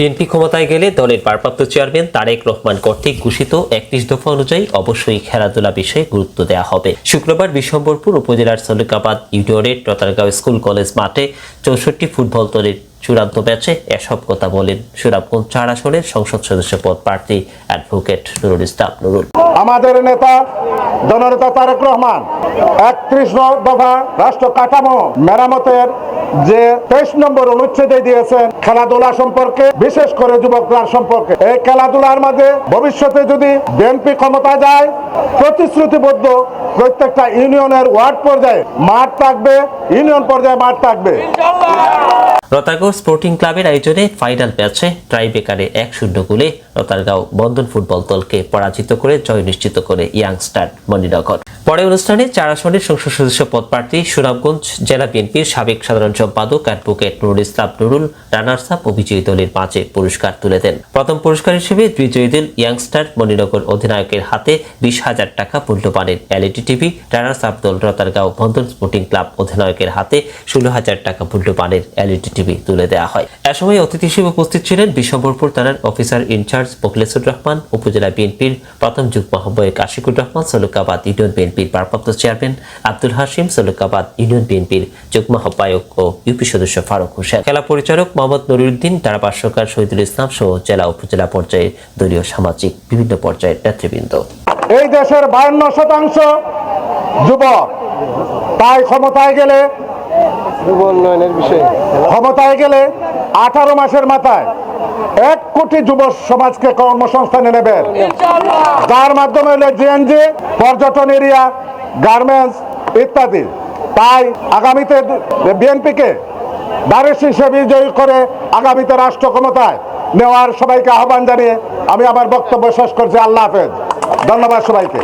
BNP ক্ষমতায় গেলে দলের ভারপ্রাপ্ত চেয়ারম্যান তারেক রহমান কর্তৃক ঘোষিত একত্রিশ দফা অনুযায়ী অবশ্যই খেলাধুলা বিষয়ে গুরুত্ব দেওয়া হবে। শুক্রবার বিশ্বম্বরপুর উপজেলার সলিকাবাদ ইউনিয়নের রতারগাঁও স্কুল কলেজ মাঠে চৌষট্টি ফুটবল দলের চূড়ান্ত ম্যাচে এসব কথা বলেন সুরাবগঞ্জ চার আসনের সংসদ সদস্য পদ প্রার্থী অ্যাডভোকেট নুরুল ইসলাম নুরুল। আমাদের নেতা জননেতা তারেক রহমান, একত্রিশ দফা রাষ্ট্র কাঠামো মেরামতের যে তেইশ নম্বর অনুচ্ছেদে দিয়েছেন খেলাধুলা সম্পর্কে, বিশেষ করে যুবকরা সম্পর্কে। এই খেলাধুলার মাঝে ভবিষ্যতে যদি বিএনপি ক্ষমতা যায়, প্রতিশ্রুতিবদ্ধ প্রত্যেকটা ইউনিয়নের ওয়ার্ড পর্যায়ে মাঠ থাকবে, ইউনিয়ন পর্যায়ে মাঠ থাকবে। রতারগাঁও স্পোর্টিং ক্লাবের আয়োজনে ফাইনাল ম্যাচে ট্রাইবেকারে এক শূন্য গোলে রতারগাঁও বন্ধন ফুটবল দলকে পরাজিত করে জয় নিশ্চিত করে ইয়াংস্টার মণিনগর। পরে অনুষ্ঠানে চার আসনের সংসদ সদস্য পদপ্রার্থী সুনামগঞ্জ জেলা বিএনপির সাবেক সাধারণ সম্পাদক advocate Nurul Islam Nurul runners up বিজয়ী দলের মাঝে পুরস্কার তুলে দেন। প্রথম পুরস্কার হিসেবে বিজয়ী দল ইয়াংস্টার মণিনগর অধিনায়কের হাতে বিশ হাজার টাকা মূল্যমানের এলইডি টিভি রানার্স আপ দল রতারগাঁও বন্ধন স্পোর্টিং ক্লাব অধিনায়কের হাতে ষোলো হাজার টাকা মূল্যমানের এলইডি টিভি তুলে দেওয়া হয়। এ সময় অতিথি হিসেবে উপস্থিত ছিলেন বিশম্বরপুর থানার অফিসার ইনচার্জ মোখলেসুর রহমান, উপজেলা বিএনপির প্রথম যুগ্ম আহ্বায়ক আশিকুর রহমান, সলুকাবাদ ইউনিয়ন বিএনপির ভারপ্রাপ্ত চেয়ারম্যান আব্দুল হাসিম সলুকাবাদ ইউনিয়ন বিএনপির যুগ্ম আহ্বায়ক ও ইউপি সদস্য ফারুক হোসেন। খেলা পরিচালক মোহাম্মদ নুরুদ্দিন, ধারাভাষ্যকার শহীদুল ইসলাম সহ জেলা উপজেলা পর্যায়ে দলীয় সামাজিক বিভিন্ন পর্যায়ের নেতৃবৃন্দ। এই দেশের বায়ান্ন শতাংশ যুবক তাই ক্ষমতায় গেলে ক্ষমতায় গেলে আঠারো মাসের মাথায় এক কোটি যুব সমাজকে কর্মসংস্থানে নেবেন যার মাধ্যমে হলো জিএনজি পর্যটন এরিয়া গার্মেন্টস ইত্যাদি। তাই আগামীতে বিএনপিকে দারেশ হিসেবে বিজয়ী করে আগামীতে রাষ্ট্র ক্ষমতায় নেওয়ার সবাইকে আহ্বান জানিয়ে আমি আমার বক্তব্য শেষ করছি। আল্লাহ হাফেজ। ধন্যবাদ সবাইকে।